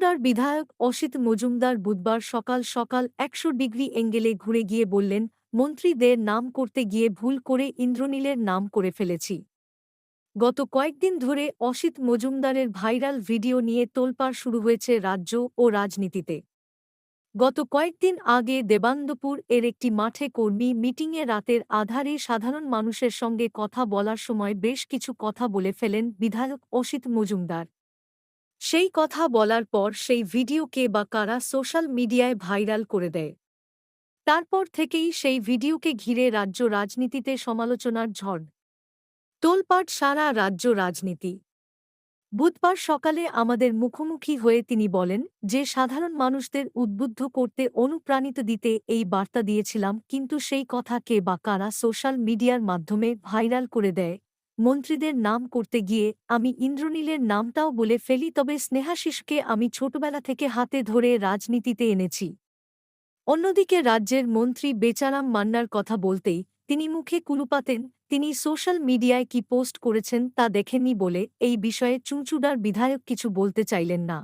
চুঁচুড়ার বিধায়ক অসিত মজুমদার বুধবার সকাল সকাল একশো ডিগ্রি এঙ্গেলে ঘুরে গিয়ে বললেন মন্ত্রীদের নাম করতে গিয়ে ভুল করে ইন্দ্রনীলের নাম করে ফেলেছি। গত কয়েকদিন ধরে অসিত মজুমদারের ভাইরাল ভিডিও নিয়ে তোলপাড় শুরু হয়েছে রাজ্য ও রাজনীতিতে। গত কয়েকদিন আগে দেবান্দপুর এর একটি মাঠে কর্মী মিটিংয়ে রাতের আধারে সাধারণ মানুষের সঙ্গে কথা বলার সময় বেশ কিছু কথা বলে ফেলেন বিধায়ক অসিত মজুমদার। সেই কথা বলার পর সেই ভিডিওকে বা কারা সোশ্যাল মিডিয়ায় ভাইরাল করে দেয়। তারপর থেকেই সেই ভিডিওকে ঘিরে রাজ্য রাজনীতিতে সমালোচনার ঝড়। তোলপাট সারা রাজ্য রাজনীতি। বুধবার সকালে আমাদের মুখোমুখি হয়ে তিনি বলেন যে, সাধারণ মানুষদের উদ্বুদ্ধ করতে অনুপ্রাণিত দিতে এই বার্তা দিয়েছিলাম, কিন্তু সেই কথা কে বা কারা সোশ্যাল মিডিয়ার মাধ্যমে ভাইরাল করে দেয় মন্ত্রীদের নাম করতে গিয়ে আমি ইন্দ্রনীলের নামটাও বলে ফেলি তবে স্নেহাশিসকে আমি ছোটবেলা থেকে হাতে ধরে রাজনীতিতে এনেছি। অন্যদিকে রাজ্যের মন্ত্রী বেচারাম মান্নার কথা বলতেই তিনি মুখে কুলুপাতেন, তিনি সোশ্যাল মিডিয়ায় কি পোস্ট করেছেন তা দেখেননি বলে এই বিষয়ে চুঁচুড়ার বিধায়ক কিছু বলতে চাইলেন না।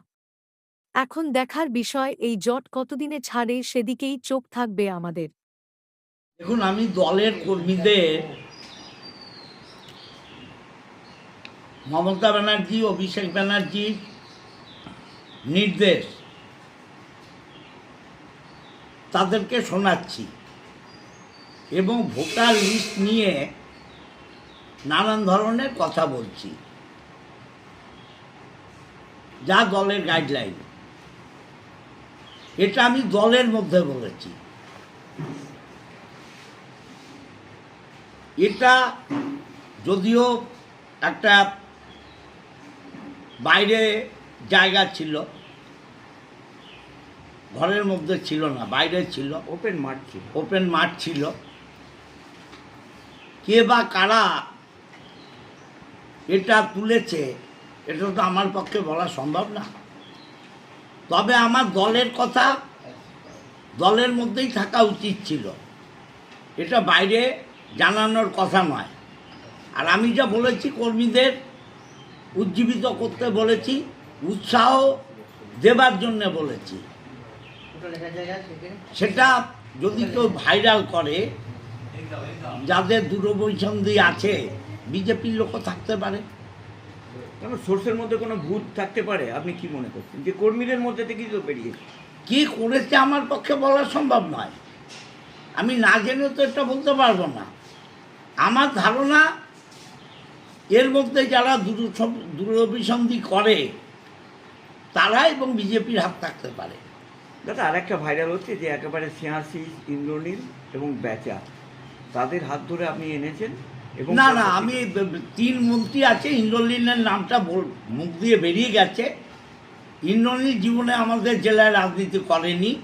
এখন দেখার বিষয় এই জট কতদিনে ছাড়ে সেদিকেই চোখ থাকবে আমাদের। দেখুন, আমি দলের কর্মীদের মমতা ব্যানার্জি অভিষেক ব্যানার্জির নির্দেশ। তাদেরকে শোনাচ্ছি। এবং ভোটার লিস্ট নিয়ে নানান ধরনের কথা বলছি। যা দলের গাইডলাইন এটা আমি দলের মধ্যে বলেছি। এটা যদিও একটা বাইরে জায়গা ছিল। ঘরের মধ্যে ছিল না বাইরে ছিল। ওপেন মাঠ ছিল। ওপেন মাঠ ছিল। কে বা কারা এটা তুলেছে এটা তো আমার পক্ষে বলা সম্ভব না। তবে আমার দলের কথা দলের মধ্যেই থাকা উচিত ছিল। এটা বাইরে জানানোর কথা নয়। আর আমি যা বলেছি কর্মীদের উজ্জীবিত করতে বলেছি উৎসাহ দেবার জন্য বলেছি। সেটা যদি কেউ ভাইরাল করে যাদের দূরবৈসন্ধি আছে বিজেপির লোকও থাকতে পারে। কেন সোর্সের মধ্যে কোনো ভূত থাকতে পারে? আপনি কি মনে করছেন? যে কর্মীদের মধ্যে থেকেই তো বেরিয়েছে। কি করেছে আমার পক্ষে বলা সম্ভব নয়। আমি না জেনে তো এটা বলতে পারব না। আমার ধারণা এর মধ্যে যারা দূর দূরভিসন্ধি করে তারা এবং বিজেপির হাত থাকতে পারে। দাদা আর একটা ভাইরাল হচ্ছে যে একেবারে সিয়াসি ইন্দ্রনীল এবং বেচা তাদের হাত ধরে আপনি এনেছেন এবং না না আমি তিন মন্ত্রী আছে ইন্দ্রনীলের নামটা মুখ দিয়ে বেরিয়ে গেছে। ইন্দ্রনীল জীবনে আমাদের জেলায় রাজনীতি করেনি।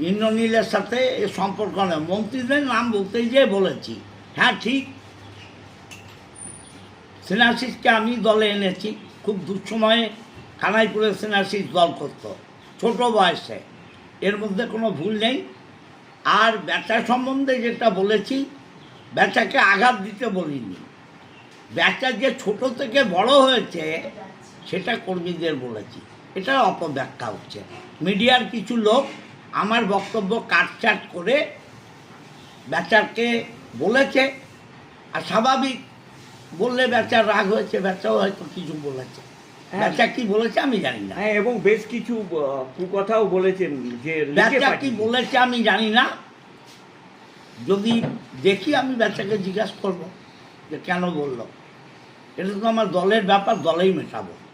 ইন্দ্রনীলের সাথে এ সম্পর্ক নেই। মন্ত্রীদের নাম বলতেই যে বলেছি। হ্যাঁ ঠিক। সিনাসিসকে আমি দলে এনেছি। খুব দুঃসময়ে খানাইপুরে সিনাসিস দল করত। ছোট বয়সে। এর মধ্যে কোনো ভুল নেই। আর ব্যবসা সম্বন্ধে যেটা বলেছি ব্যবসাকে আঘাত দিতে বলিনি। ব্যবসা যে ছোট থেকে বড় হয়েছে, সেটা কর্মীদের বলেছি। এটা অপব্যাখ্যা হচ্ছে। মিডিয়ার কিছু লোক আমার বক্তব্য কাটচাট করে বেচারকে বলেছে। আর স্বাভাবিক বললে ব্যবসার রাগ হয়েছে ব্যবসাও হয়তো কিছু বলেছে। হ্যাঁ। বেচা কি বলেছে আমি জানি না। হ্যাঁ এবং বেশ কিছু কুকথাও বলেছেন যে বেচা কি বলেছে আমি জানি না। যদি দেখি আমি বেচাকে জিজ্ঞাসা করব যে কেন বলল? এটা তো আমার দলের ব্যাপার দলেই মেশাবো।